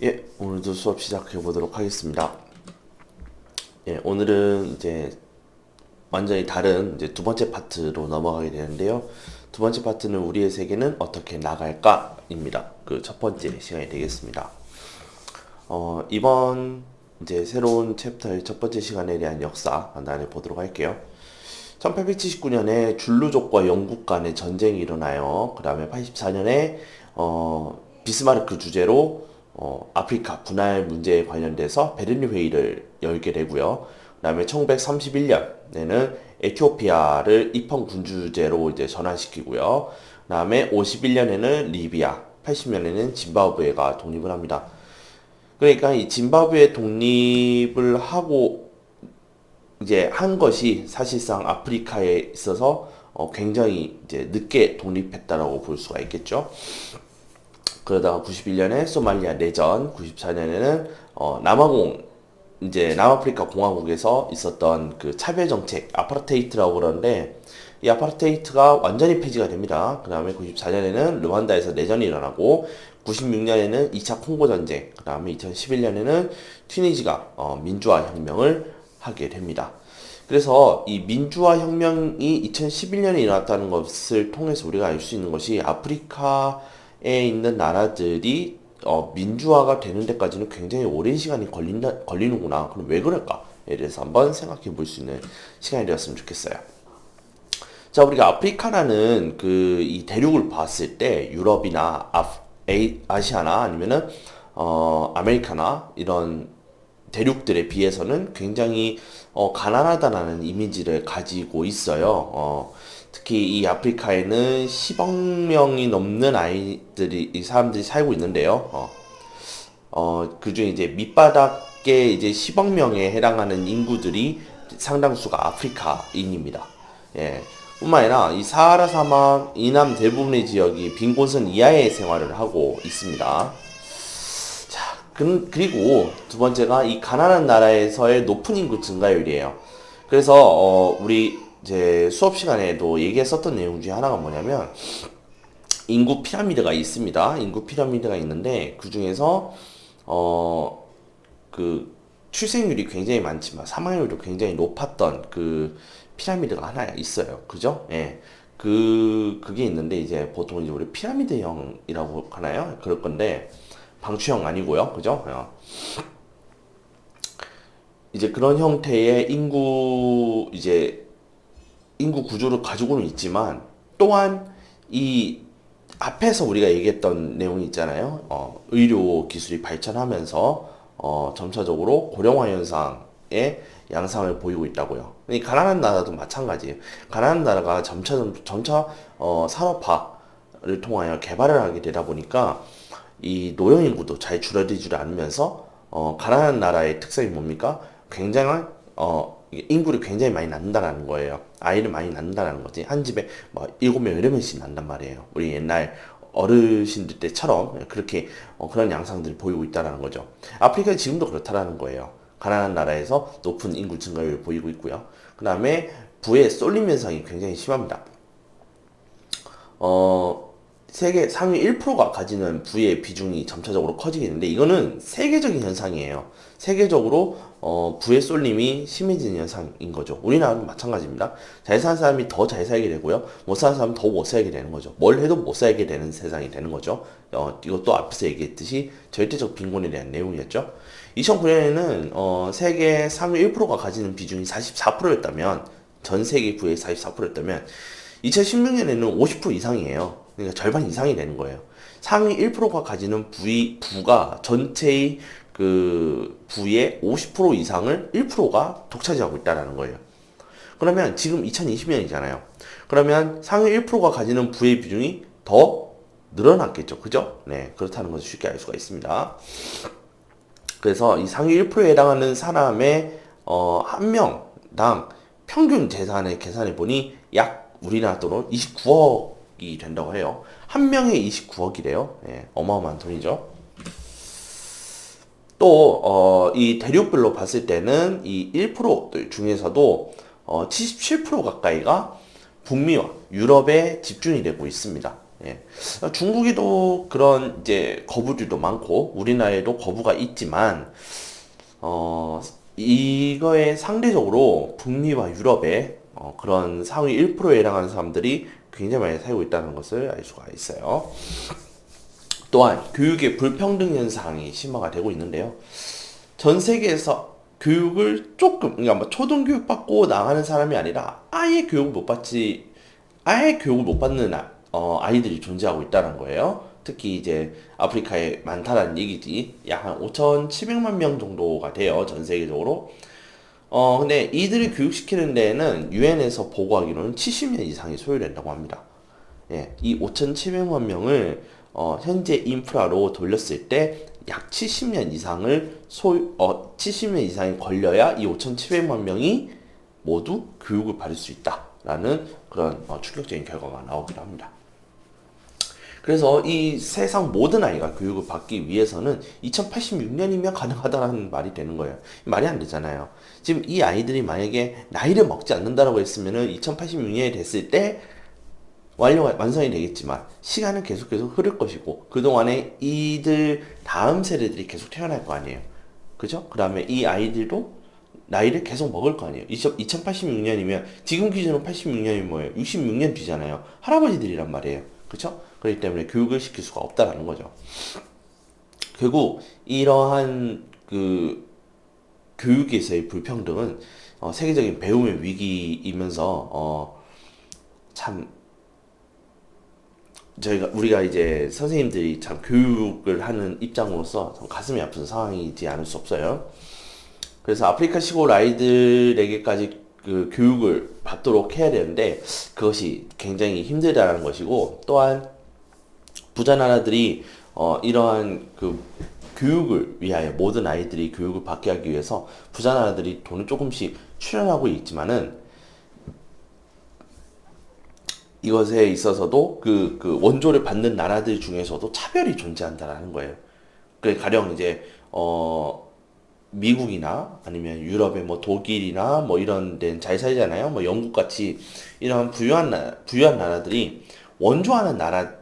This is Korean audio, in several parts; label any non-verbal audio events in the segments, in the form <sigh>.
예, 오늘도 수업 시작해 보도록 하겠습니다. 예, 오늘은 이제 완전히 다른 이제 두 번째 파트로 넘어가게 되는데요. 두 번째 파트는 우리의 세계는 어떻게 나갈까입니다. 그 첫 번째 시간이 되겠습니다. 어, 이번 이제 새로운 챕터의 첫 번째 시간에 대한 역사 간단히 보도록 할게요. 1879년에 줄루족과 영국 간의 전쟁이 일어나요. 그 다음에 84년에 어, 비스마르크 주재로 어, 아프리카 분할 문제에 관련돼서 베를린 회의를 열게 되고요. 그 다음에 1931년에는 에티오피아를 입헌 군주제로 이제 전환시키고요. 그 다음에 51년에는 리비아, 80년에는 짐바브웨가 독립을 합니다. 그러니까 이 짐바브웨 독립을 하고 이제 한 것이 사실상 아프리카에 있어서 어 굉장히 이제 늦게 독립했다라고 볼 수가 있겠죠. 그러다가 91년에 소말리아 내전, 94년에는 어 남아공 이제 남아프리카 공화국에서 있었던 그 차별 정책 아파르테이트라고 그러는데 이 아파르테이트가 완전히 폐지가 됩니다. 그 다음에 94년에는 르완다에서 내전이 일어나고 96년에는 2차 콩고 전쟁, 그 다음에 2011년에는 튀니지가 어, 민주화 혁명을 하게 됩니다. 그래서 이 민주화 혁명이 2011년에 일어났다는 것을 통해서 우리가 알 수 있는 것이 아프리카에 있는 나라들이 어, 민주화가 되는 데까지는 굉장히 오랜 시간이 걸린다, 걸리는구나. 그럼 왜 그럴까에 대해서 한번 생각해 볼 수 있는 시간이 되었으면 좋겠어요. 자, 우리가 아프리카라는 그 이 대륙을 봤을 때 유럽이나 아, 에이, 아시아나 아니면은 어, 아메리카나 이런 대륙들에 비해서는 굉장히 어, 가난하다라는 이미지를 가지고 있어요. 어, 특히 이 아프리카에는 10억 명이 넘는 아이들이 이 사람들이 살고 있는데요. 어, 어, 그중에 이제 밑바닥에 이제 10억 명에 해당하는 인구들이 상당수가 아프리카인입니다. 예. 뿐만 아니라 이 사하라 사막 이남 대부분의 지역이 빈곤선 이하의 생활을 하고 있습니다. 자, 그, 그리고 두 번째가 이 가난한 나라에서의 높은 인구 증가율이에요. 그래서 어, 우리 이 제 수업 시간에도 얘기했었던 내용 중에 하나가 뭐냐면 인구 피라미드가 있습니다. 인구 피라미드가 있는데 그 중에서 어 그 출생률이 굉장히 많지만 사망률도 굉장히 높았던 그 피라미드가 하나 있어요. 그죠? 예. 그 그게 있는데 이제 보통 이제 우리 피라미드형이라고 하나요? 그럴 건데 방추형 아니고요. 그죠? 어. 이제 그런 형태의 인구 이제 인구 구조를 가지고는 있지만 또한 이 앞에서 우리가 얘기했던 내용이 있잖아요. 어, 의료 기술이 발전하면서 어, 점차적으로 고령화 현상의 양상을 보이고 있다고요. 이 가난한 나라도 마찬가지예요. 가난한 나라가 점차 점차 어, 산업화를 통하여 개발을 하게 되다 보니까 이 노령 인구도 잘 줄어들지 않으면서 어, 가난한 나라의 특성이 뭡니까? 굉장한 어, 인구를 굉장히 많이 낳는다라는 거예요. 아이를 많이 낳는다라는 거지. 한 집에 뭐 일곱 명, 여덟 명씩 낳는단 말이에요. 우리 옛날 어르신들 때처럼 그렇게 어, 그런 양상들을 보이고 있다라는 거죠. 아프리카 지금도 그렇다라는 거예요. 가난한 나라에서 높은 인구 증가율을 보이고 있고요. 그 다음에 부의 쏠림 현상이 굉장히 심합니다. 어, 세계 상위 1%가 가지는 부의 비중이 점차적으로 커지게 되는데 이거는 세계적인 현상이에요. 세계적으로 어, 부의 쏠림이 심해지는 현상인 거죠. 우리나라도 마찬가지입니다. 잘 사는 사람이 더 잘 살게 되고요. 못 사는 사람은 더 못 살게 되는 거죠. 뭘 해도 못 살게 되는 세상이 되는 거죠. 어, 이것도 앞에서 얘기했듯이 절대적 빈곤에 대한 내용이었죠. 2009년에는 어, 세계 상위 1%가 가지는 비중이 44%였다면 전 세계 부의 44%였다면 2016년에는 50% 이상이에요. 그러니까 절반 이상이 되는 거예요. 상위 1%가 가지는 부의 부가 전체의 그 부의 50% 이상을 1%가 독차지하고 있다는 거예요. 그러면 지금 2020년이잖아요. 그러면 상위 1%가 가지는 부의 비중이 더 늘어났겠죠. 그죠? 네. 그렇다는 것을 쉽게 알 수가 있습니다. 그래서 이 상위 1%에 해당하는 사람의 어, 한 명당 평균 재산을 계산해 보니 약 우리나라 돈으로 29억 이 된다고 해요. 한 명에 29억이래요. 예, 어마어마한 돈이죠. 또, 어, 이 대륙별로 봤을 때는 이 1% 중에서도 어, 77% 가까이가 북미와 유럽에 집중이 되고 있습니다. 예. 중국에도 그런 이제 거부들도 많고 우리나라에도 거부가 있지만 어 이거에 상대적으로 북미와 유럽의 어, 그런 상위 1%에 해당하는 사람들이 굉장히 많이 살고 있다는 것을 알 수가 있어요. 또한 교육의 불평등 현상이 심화가 되고 있는데요. 전 세계에서 교육을 조금 그러니까 뭐 초등교육 받고 나가는 사람이 아니라 아예 교육을 못 받지 아예 교육을 못 받는 아, 어, 아이들이 존재하고 있다는 거예요. 특히 이제 아프리카에 많다는 얘기지. 약 한 5,700만 명 정도가 돼요. 전 세계적으로. 어, 근데 이들을 교육시키는 데에는 유엔에서 보고하기로는 70년 이상이 소요된다고 합니다. 예, 이 5,700만 명을 어, 현재 인프라로 돌렸을 때 약 70년 이상을 소, 어, 70년 이상이 걸려야 이 5,700만 명이 모두 교육을 받을 수 있다라는 그런 어, 충격적인 결과가 나오기도 합니다. 그래서 이 세상 모든 아이가 교육을 받기 위해서는 2086년이면 가능하다는 말이 되는 거예요. 말이 안 되잖아요. 지금 이 아이들이 만약에 나이를 먹지 않는다라고 했으면은 2086년이 됐을 때 완료가 완성이 되겠지만 시간은 계속 계속 흐를 것이고 그동안에 이들 다음 세대들이 계속 태어날 거 아니에요. 그죠? 그 다음에 이 아이들도 나이를 계속 먹을 거 아니에요. 2086년이면 지금 기준으로 86년이 뭐예요? 66년 뒤잖아요. 할아버지들이란 말이에요. 그렇죠? 그렇기 때문에 교육을 시킬 수가 없다라는 거죠. 결국 이러한 그 교육에서의 불평등은 어, 세계적인 배움의 위기이면서 어, 참 저희가 우리가 이제 선생님들이 참 교육을 하는 입장으로서 좀 가슴이 아픈 상황이지 않을 수 없어요. 그래서 아프리카 시골 아이들에게까지 그 교육을 받도록 해야 되는데 그것이 굉장히 힘들다는 것이고 또한 부자 나라들이 어 이러한 그 교육을 위하여 모든 아이들이 교육을 받게 하기 위해서 부자 나라들이 돈을 조금씩 출연하고 있지만은 이것에 있어서도 그, 그 원조를 받는 나라들 중에서도 차별이 존재한다라는 거예요. 그 가령 이제 어 미국이나 아니면 유럽의 뭐 독일이나 뭐 이런 데는 잘 살잖아요. 뭐 영국 같이 이런 부유한 나 부유한 나라들이 원조하는 나라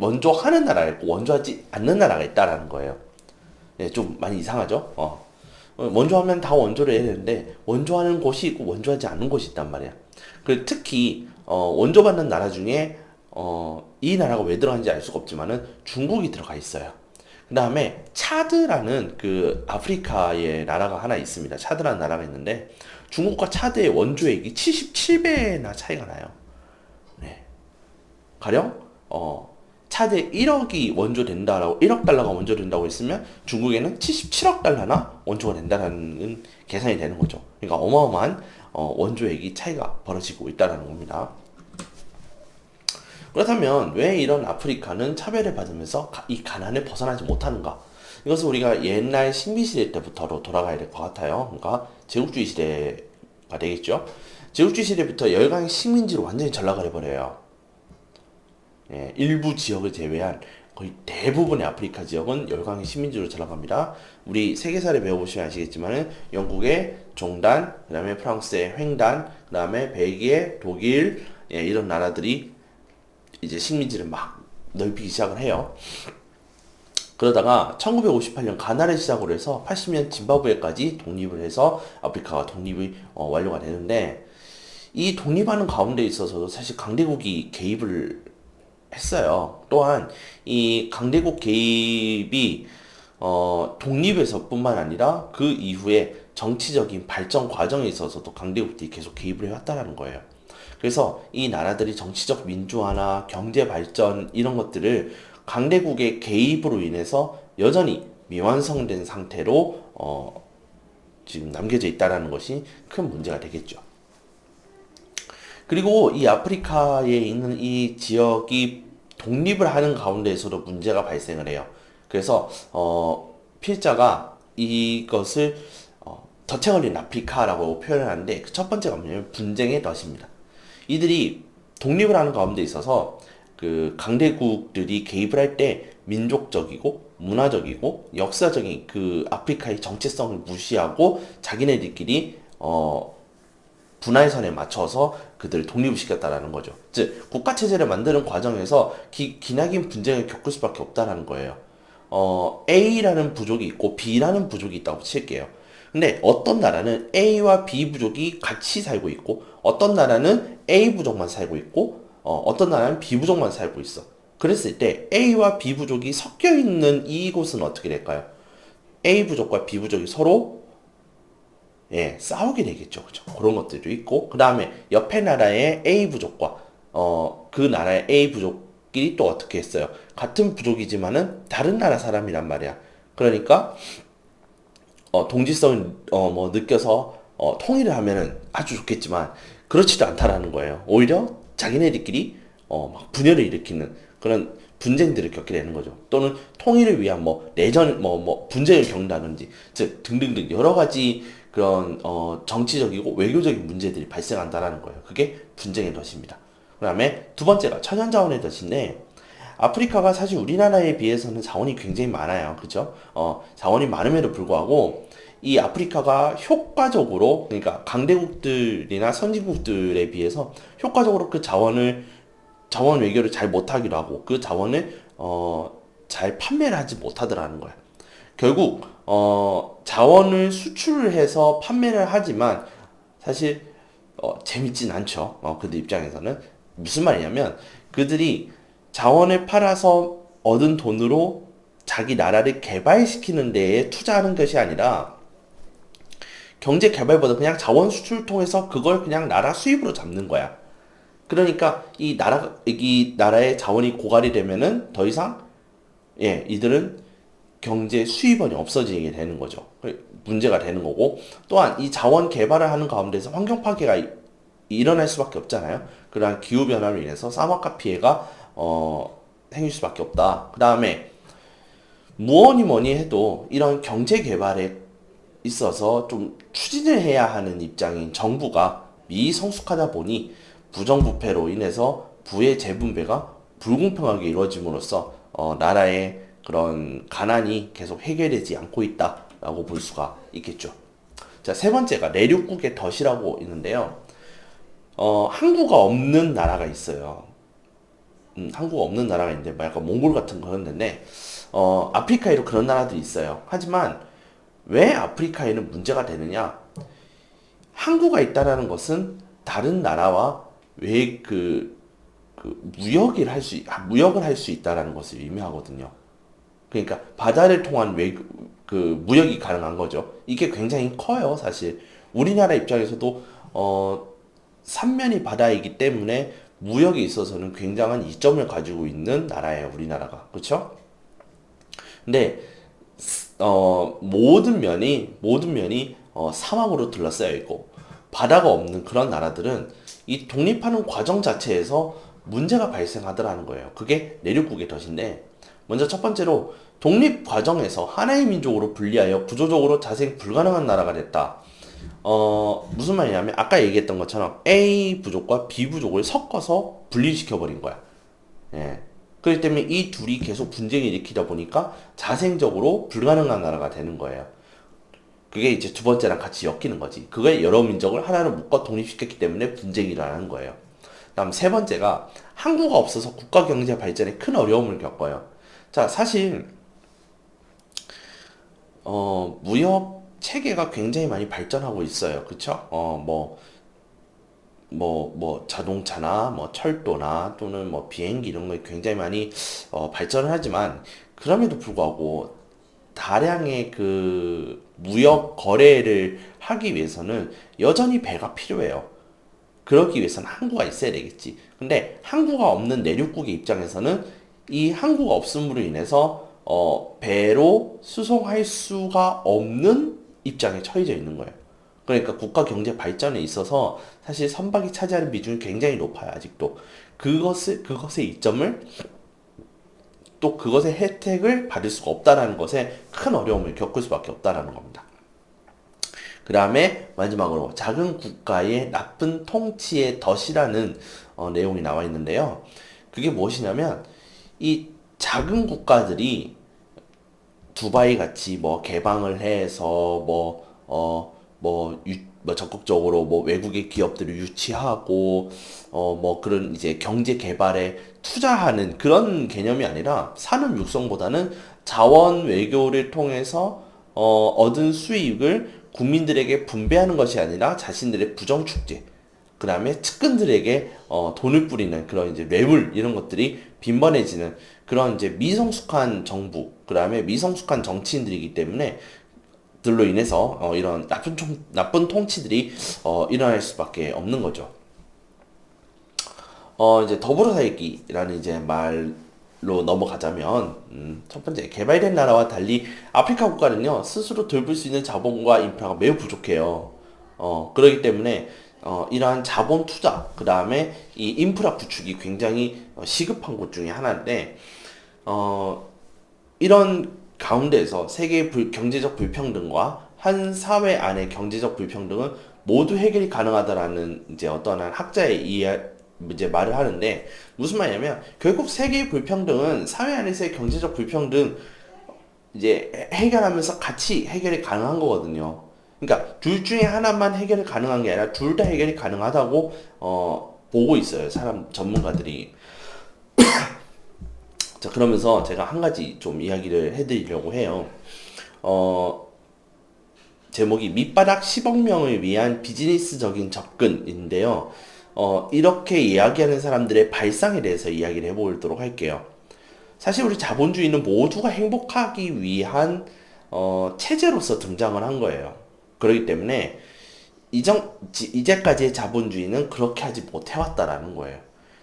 원조하는 나라가 있고 원조하지 않는 나라가 있다라는 거예요. 네, 좀 많이 이상하죠. 어. 원조하면 다 원조를 해야 되는데 원조하는 곳이 있고 원조하지 않는 곳이 있단 말이야. 그 특히 어, 원조받는 나라 중에 어, 이 나라가 왜 들어간지 알 수가 없지만은 중국이 들어가 있어요. 그 다음에 차드라는 그 아프리카의 나라가 하나 있습니다. 차드라는 나라가 있는데 중국과 차드의 원조액이 77배나 차이가 나요. 네. 가령 어 차드 1억이 원조 된다라고 1억 달러가 원조 된다고 했으면 중국에는 77억 달러나 원조가 된다라는 계산이 되는 거죠. 그러니까 어마어마한 어, 원조액이 차이가 벌어지고 있다는 겁니다. 그렇다면 왜 이런 아프리카는 차별을 받으면서 이 가난을 벗어나지 못하는가? 이것은 우리가 옛날 신비 시대 때부터로 돌아가야 될 것 같아요. 그러니까 제국주의 시대가 되겠죠. 제국주의 시대부터 열강의 식민지로 완전히 전락을 해버려요. 예, 일부 지역을 제외한 거의 대부분의 아프리카 지역은 열강의 식민지로 전락합니다. 우리 세계사를 배워보시면 아시겠지만 영국의 종단, 그 다음에 프랑스의 횡단, 그 다음에 벨기에, 독일 예, 이런 나라들이 이제 식민지를 막 넓히기 시작을 해요. 그러다가 1958년 가나를 시작으로 해서 80년 짐바브웨까지 독립을 해서 아프리카가 독립이 어, 완료가 되는데 이 독립하는 가운데 있어서도 사실 강대국이 개입을 했어요. 또한 이 강대국 개입이 어, 독립에서뿐만 아니라 그 이후에 정치적인 발전 과정에 있어서도 강대국들이 계속 개입을 해왔다는 거예요. 그래서 이 나라들이 정치적 민주화나 경제 발전 이런 것들을 강대국의 개입으로 인해서 여전히 미완성된 상태로 어, 지금 남겨져 있다라는 것이 큰 문제가 되겠죠. 그리고 이 아프리카에 있는 이 지역이 독립을 하는 가운데에서도 문제가 발생을 해요. 그래서 어, 필자가 이것을 어, 덫에 걸린 아프리카라고 표현하는데 그 첫 번째가 뭐냐면 분쟁의 덫입니다. 이들이 독립을 하는 가운데 있어서 그 강대국들이 개입을 할 때 민족적이고 문화적이고 역사적인 그 아프리카의 정체성을 무시하고 자기네들끼리 어 분할선에 맞춰서 그들을 독립을 시켰다라는 거죠. 즉 국가 체제를 만드는 과정에서 기, 기나긴 분쟁을 겪을 수밖에 없다라는 거예요. 어, A라는 부족이 있고 B라는 부족이 있다고 칠게요. 근데 어떤 나라는 A와 B 부족이 같이 살고 있고 어떤 나라는 A 부족만 살고 있고 어, 어떤 나라는 B 부족만 살고 있어. 그랬을 때 A와 B 부족이 섞여 있는 이곳은 어떻게 될까요? A 부족과 B 부족이 서로 예, 싸우게 되겠죠. 그죠? 그런 것들도 있고, 그 다음에 옆에 나라의 A 부족과, 어, 그 나라의 A 부족끼리 또 어떻게 했어요? 같은 부족이지만은 다른 나라 사람이란 말이야. 그러니까, 어, 동지성을, 어, 뭐, 느껴서, 어, 통일을 하면은 아주 좋겠지만, 그렇지도 않다라는 거예요. 오히려 자기네들끼리, 어, 막 분열을 일으키는 그런 분쟁들을 겪게 되는 거죠. 또는 통일을 위한 뭐, 내전, 뭐, 뭐, 분쟁을 겪는다든지, 즉, 등등등 여러 가지 그런 어, 정치적이고 외교적인 문제들이 발생한다라는 거예요. 그게 분쟁의 덫입니다. 그 다음에 두 번째가 천연자원의 덫인데 아프리카가 사실 우리나라에 비해서는 자원이 굉장히 많아요. 그죠? 어, 자원이 많음에도 불구하고 이 아프리카가 효과적으로 그러니까 강대국들이나 선진국들에 비해서 효과적으로 그 자원을 자원 외교를 잘 못하기도 하고 그 자원을 어, 잘 판매를 하지 못하더라는 거예요. 결국 어, 자원을 수출을 해서 판매를 하지만 사실 어, 재밌진 않죠. 어, 그들 입장에서는 무슨 말이냐면 그들이 자원을 팔아서 얻은 돈으로 자기 나라를 개발시키는 데에 투자하는 것이 아니라 경제 개발보다 그냥 자원 수출을 통해서 그걸 그냥 나라 수입으로 잡는 거야. 그러니까 이 나라 이 나라의 자원이 고갈이 되면은 더 이상 예 이들은 경제 수입원이 없어지게 되는 거죠. 문제가 되는 거고 또한 이 자원 개발을 하는 가운데서 환경 파괴가 일어날 수밖에 없잖아요. 그러한 기후 변화로 인해서 사막화 피해가 어, 생길 수밖에 없다. 그 다음에 무언이 뭐니 해도 이런 경제 개발에 있어서 좀 추진을 해야 하는 입장인 정부가 미성숙하다 보니 부정부패로 인해서 부의 재분배가 불공평하게 이루어짐으로써 어, 나라의 그런 가난이 계속 해결되지 않고 있다라고 볼 수가 있겠죠. 자, 세 번째가 내륙국의 덫이라고 있는데요. 어, 항구가 없는 나라가 있어요. 음, 항구가 없는 나라가 있는데, 뭐 약간 몽골 같은 그런 데인데, 어, 아프리카에도 그런 나라들이 있어요. 하지만, 왜 아프리카에는 문제가 되느냐? 항구가 있다라는 것은 다른 나라와 왜 그, 그 무역을 할 수, 무역을 할 수 있다라는 것을 의미하거든요. 그러니까 바다를 통한 외, 그 무역이 가능한 거죠. 이게 굉장히 커요, 사실. 우리나라 입장에서도 어, 삼면이 바다이기 때문에 무역에 있어서는 굉장한 이점을 가지고 있는 나라예요, 우리나라가. 그렇죠? 근데 어, 모든 면이 모든 면이 어, 사막으로 둘러싸여 있고 바다가 없는 그런 나라들은 이 독립하는 과정 자체에서 문제가 발생하더라는 거예요. 그게 내륙국의 덫인데 먼저 첫 번째로 독립 과정에서 하나의 민족으로 분리하여 구조적으로 자생 불가능한 나라가 됐다. 어, 무슨 말이냐면 아까 얘기했던 것처럼 A 부족과 B 부족을 섞어서 분리시켜 버린 거야. 예. 그렇기 때문에 이 둘이 계속 분쟁을 일으키다 보니까 자생적으로 불가능한 나라가 되는 거예요. 그게 이제 두 번째랑 같이 엮이는 거지. 그게 여러 민족을 하나로 묶어 독립시켰기 때문에 분쟁이 일어나는 거예요. 다음 세 번째가 항구가 없어서 국가 경제 발전에 큰 어려움을 겪어요. 자, 사실 어, 무역 체계가 굉장히 많이 발전하고 있어요. 그쵸? 어, 뭐, 뭐, 뭐, 자동차나, 뭐, 철도나, 또는 뭐, 비행기 이런 거 굉장히 많이, 어, 발전을 하지만, 그럼에도 불구하고, 다량의 그, 무역 거래를 하기 위해서는 여전히 배가 필요해요. 그러기 위해서는 항구가 있어야 되겠지. 근데 항구가 없는 내륙국의 입장에서는 이 항구가 없음으로 인해서 어, 배로 수송할 수가 없는 입장에 처해져 있는 거예요. 그러니까 국가 경제 발전에 있어서 사실 선박이 차지하는 비중이 굉장히 높아요, 아직도. 그것을, 그것의 이점을 또 그것의 혜택을 받을 수가 없다라는 것에 큰 어려움을 겪을 수밖에 없다라는 겁니다. 그 다음에 마지막으로 작은 국가의 나쁜 통치의 덫이라는 어, 내용이 나와 있는데요. 그게 무엇이냐면 이 작은 국가들이 두바이 같이 뭐 개방을 해서 뭐, 어, 뭐, 유, 뭐 적극적으로 뭐 외국의 기업들을 유치하고 어 뭐 그런 이제 경제 개발에 투자하는 그런 개념이 아니라 산업 육성보다는 자원 외교를 통해서 어 얻은 수익을 국민들에게 분배하는 것이 아니라 자신들의 부정 축제 그 다음에 측근들에게 어, 돈을 뿌리는 그런 이제 뇌물 이런 것들이 빈번해지는 그런 이제 미성숙한 정부 그 다음에 미성숙한 정치인들이기 때문에 들로 인해서 어, 이런 나쁜 총, 나쁜 통치들이 어, 일어날 수밖에 없는 거죠. 어 이제 더불어 살기라는 이제 말 로 넘어가자면 음, 첫 번째 개발된 나라와 달리 아프리카 국가는요 스스로 돌볼 수 있는 자본과 인프라가 매우 부족해요. 어 그렇기 때문에 어, 이러한 자본 투자, 그 다음에 이 인프라 구축이 굉장히 어, 시급한 곳 중에 하나인데, 어, 이런 가운데서 세계의 불, 경제적 불평등과 한 사회 안의 경제적 불평등은 모두 해결이 가능하다라는 이제 어떤 한 학자의 이해, 이제 말을 하는데, 무슨 말이냐면, 결국 세계의 불평등은 사회 안에서의 경제적 불평등, 이제 해결하면서 같이 해결이 가능한 거거든요. 그러니까 둘 중에 하나만 해결이 가능한 게 아니라 둘 다 해결이 가능하다고 어, 보고 있어요. 사람 전문가들이. <clears throat> 자 그러면서 제가 한 가지 좀 이야기를 해드리려고 해요. 어, 제목이 밑바닥 10억 명을 위한 비즈니스적인 접근인데요. 어, 이렇게 이야기하는 사람들의 발상에 대해서 이야기를 해보도록 할게요. 사실 우리 자본주의는 모두가 행복하기 위한 어, 체제로서 등장을 한 거예요. 그렇기 때문에 이정, 이제까지의 자본주의는 그렇게 하지 못해왔다라는 거예요.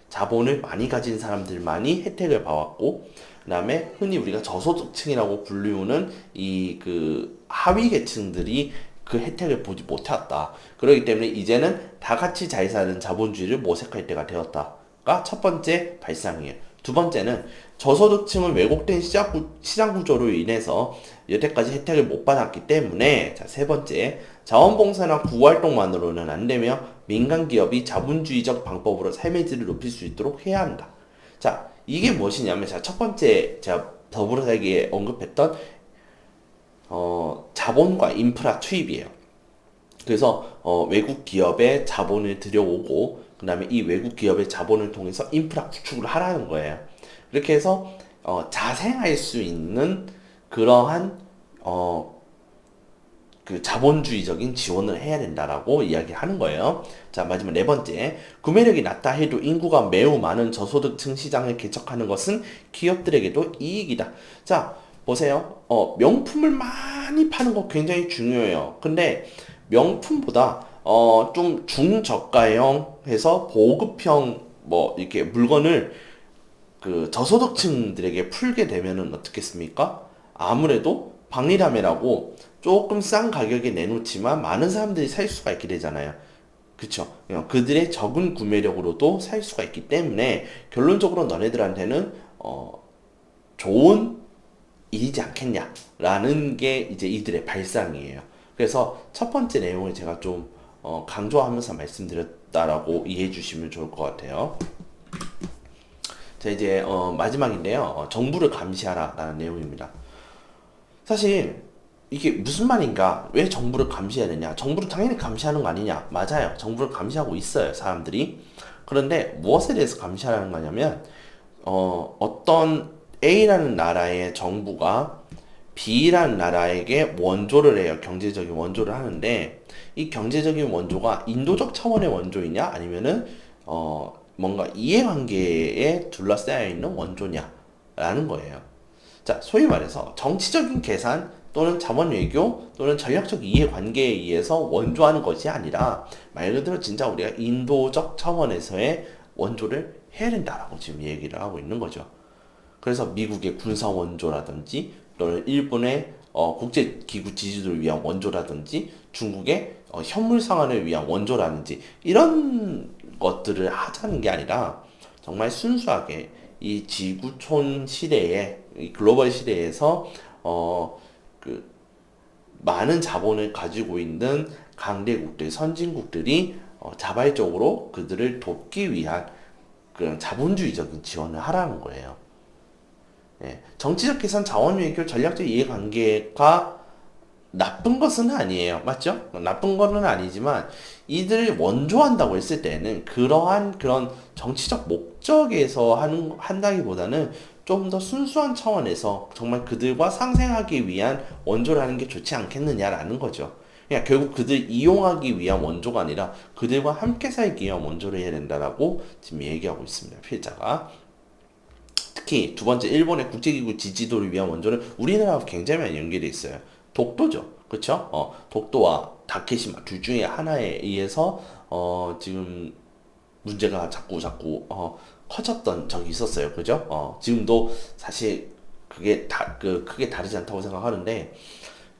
자본을 많이 가진 사람들만이 혜택을 봐왔고, 그 다음에 흔히 우리가 저소득층이라고 불리우는 이 그 하위 계층들이 그 혜택을 보지 못해왔다. 그렇기 때문에 이제는 다 같이 잘 사는 자본주의를 모색할 때가 되었다가 첫 번째 발상이에요. 두 번째는 저소득층은 왜곡된 시장, 구, 시장 구조로 인해서 여태까지 혜택을 못 받았기 때문에 자, 세 번째 자원봉사나 구활동만으로는 안 되며 민간 기업이 자본주의적 방법으로 삶의 질을 높일 수 있도록 해야 한다. 자, 이게 무엇이냐면 자, 첫 번째 제가 더불어 살기에 언급했던 어, 자본과 인프라 투입이에요. 그래서 어, 외국 기업의 자본을 들여오고 그 다음에 이 외국 기업의 자본을 통해서 인프라 구축을 하라는 거예요. 그렇게 해서 어, 자생할 수 있는 그러한 어, 그 자본주의적인 지원을 해야 된다라고 이야기하는 거예요. 자, 마지막 네 번째. 구매력이 낮다 해도 인구가 매우 많은 저소득층 시장을 개척하는 것은 기업들에게도 이익이다. 자, 보세요. 어, 명품을 많이 파는 거 굉장히 중요해요. 근데 명품보다 어, 좀 중저가형 해서 보급형 뭐 이렇게 물건을 그 저소득층들에게 풀게 되면은 어떻겠습니까? 아무래도 박리담회라고 조금 싼 가격에 내놓지만 많은 사람들이 살 수가 있게 되잖아요. 그쵸? 그들의 적은 구매력으로도 살 수가 있기 때문에 결론적으로 너네들한테는 어, 좋은 일이지 않겠냐라는 게 이제 이들의 발상이에요. 그래서 첫 번째 내용을 제가 좀 어, 강조하면서 말씀드렸다라고 이해해 주시면 좋을 것 같아요. 자 이제 어, 마지막인데요. 어, 정부를 감시하라라는 내용입니다. 사실 이게 무슨 말인가? 왜 정부를 감시해야 되냐? 정부를 당연히 감시하는 거 아니냐? 맞아요. 정부를 감시하고 있어요, 사람들이. 그런데 무엇에 대해서 감시하는 거냐면, 어, 어떤 A라는 나라의 정부가 B라는 나라에게 원조를 해요. 경제적인 원조를 하는데, 이 경제적인 원조가 인도적 차원의 원조이냐? 아니면은, 어, 뭔가 이해관계에 둘러싸여 있는 원조냐? 라는 거예요. 자, 소위 말해서 정치적인 계산 또는 자원 외교 또는 전략적 이해관계에 의해서 원조하는 것이 아니라 말 그대로 진짜 우리가 인도적 차원에서의 원조를 해야 된다라고 지금 얘기를 하고 있는 거죠. 그래서 미국의 군사 원조라든지 또는 일본의 어, 국제기구 지지를 위한 원조라든지 중국의 어, 현물 상환을 위한 원조라든지 이런 것들을 하자는 게 아니라 정말 순수하게 이 지구촌 시대에 이 글로벌 시대에서 어 그 많은 자본을 가지고 있는 강대국들 선진국들이 어, 자발적으로 그들을 돕기 위한 그런 자본주의적인 지원을 하라는 거예요. 예, 정치적 계산, 자원 외교, 전략적 이해관계가 나쁜 것은 아니에요. 맞죠? 나쁜 거는 아니지만 이들을 원조한다고 했을 때는 그러한 그런 정치적 목적에서 하는 한다기보다는 좀 더 순수한 차원에서 정말 그들과 상생하기 위한 원조를 하는 게 좋지 않겠느냐라는 거죠. 그냥 결국 그들 이용하기 위한 원조가 아니라 그들과 함께 살기 위한 원조를 해야 된다라고 지금 얘기하고 있습니다. 피해자가. 특히 두 번째 일본의 국제기구 지지도를 위한 원조는 우리나라와 굉장히 많이 연결돼 있어요. 독도죠. 그렇죠? 어, 독도와 다케시마 둘 중에 하나에 의해서 어, 지금 문제가 자꾸 자꾸 어, 커졌던 적이 있었어요. 그죠? 어, 지금도 사실 그게 다 그 크게 다르지 않다고 생각하는데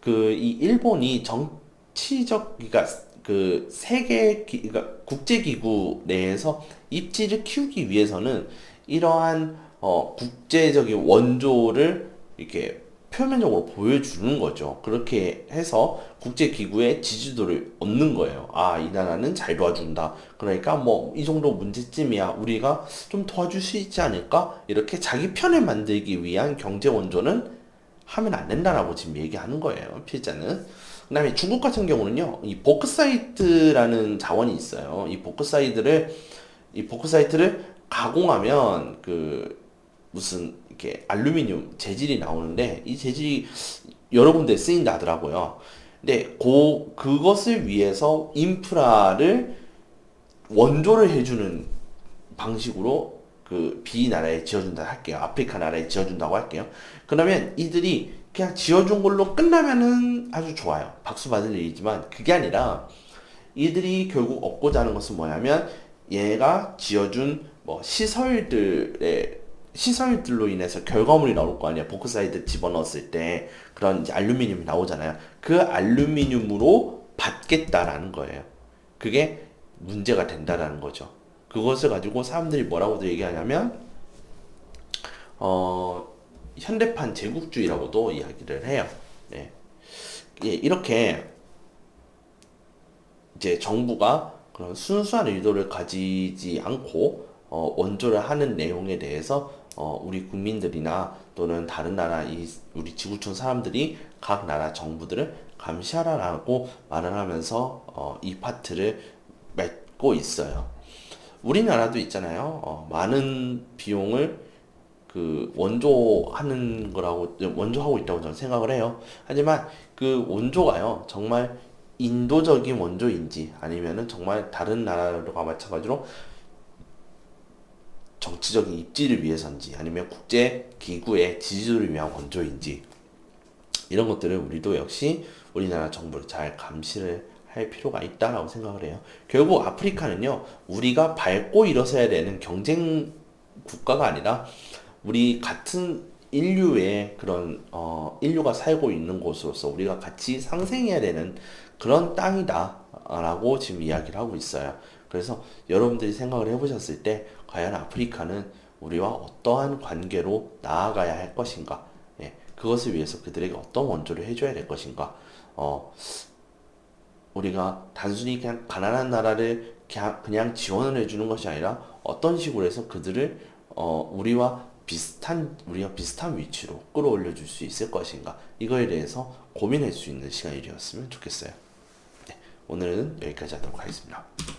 그 이 일본이 정치적 그러니까 그 세계 기, 그러니까 국제 기구 내에서 입지를 키우기 위해서는 이러한 어 국제적인 원조를 이렇게 표면적으로 보여주는 거죠. 그렇게 해서 국제기구의 지지도를 얻는 거예요. 아, 이 나라는 잘 도와준다. 그러니까 뭐, 이 정도 문제쯤이야. 우리가 좀 도와줄 수 있지 않을까? 이렇게 자기 편을 만들기 위한 경제 원조는 하면 안 된다라고 지금 얘기하는 거예요. 피해자는. 그 다음에 중국 같은 경우는요, 이 보크사이트라는 자원이 있어요. 이 보크사이트를, 이 보크사이트를 가공하면 그, 무슨 이렇게 알루미늄 재질이 나오는데 이 재질이 여러 군데 쓰인다 하더라고요. 근데 고 그것을 위해서 인프라를 원조를 해주는 방식으로 그 B 나라에 지어준다 할게요. 아프리카 나라에 지어준다고 할게요. 그러면 이들이 그냥 지어준 걸로 끝나면은 아주 좋아요. 박수 받을 일이지만 그게 아니라 이들이 결국 얻고자 하는 것은 뭐냐면 얘가 지어준 뭐 시설들의 시설들로 인해서 결과물이 나올 거 아니야. 보크사이드 집어넣었을 때 그런 이제 알루미늄이 나오잖아요. 그 알루미늄으로 받겠다라는 거예요. 그게 문제가 된다라는 거죠. 그것을 가지고 사람들이 뭐라고 얘기하냐면 어 현대판 제국주의라고도 이야기를 해요. 네. 예, 이렇게 이제 정부가 그런 순수한 의도를 가지지 않고 어, 원조를 하는 내용에 대해서 어, 우리 국민들이나 또는 다른 나라 이 우리 지구촌 사람들이 각 나라 정부들을 감시하라라고 말을 하면서 어, 이 파트를 맺고 있어요. 우리나라도 있잖아요. 어, 많은 비용을 그 원조하는 거라고 원조하고 있다고 저는 생각을 해요. 하지만 그 원조가요 정말 인도적인 원조인지 아니면은 정말 다른 나라들과 마찬가지로 정치적인 입지를 위해서인지 아니면 국제 기구의 지지도를 위한 원조인지 이런 것들을 우리도 역시 우리나라 정부를 잘 감시를 할 필요가 있다라고 생각을 해요. 결국 아프리카는요, 우리가 밟고 일어서야 되는 경쟁 국가가 아니라 우리 같은 인류의 그런 어 인류가 살고 있는 곳으로서 우리가 같이 상생해야 되는 그런 땅이다라고 지금 이야기를 하고 있어요. 그래서 여러분들이 생각을 해보셨을 때 과연 아프리카는 우리와 어떠한 관계로 나아가야 할 것인가? 예, 그것을 위해서 그들에게 어떤 원조를 해줘야 될 것인가? 어, 우리가 단순히 그냥 가난한 나라를 그냥, 지원을 해주는 것이 아니라 어떤 식으로 해서 그들을 어, 우리와 비슷한 우리가 비슷한 위치로 끌어올려 줄 수 있을 것인가 이거에 대해서 고민할 수 있는 시간이 되었으면 좋겠어요. 네, 오늘은 여기까지 하도록 하겠습니다.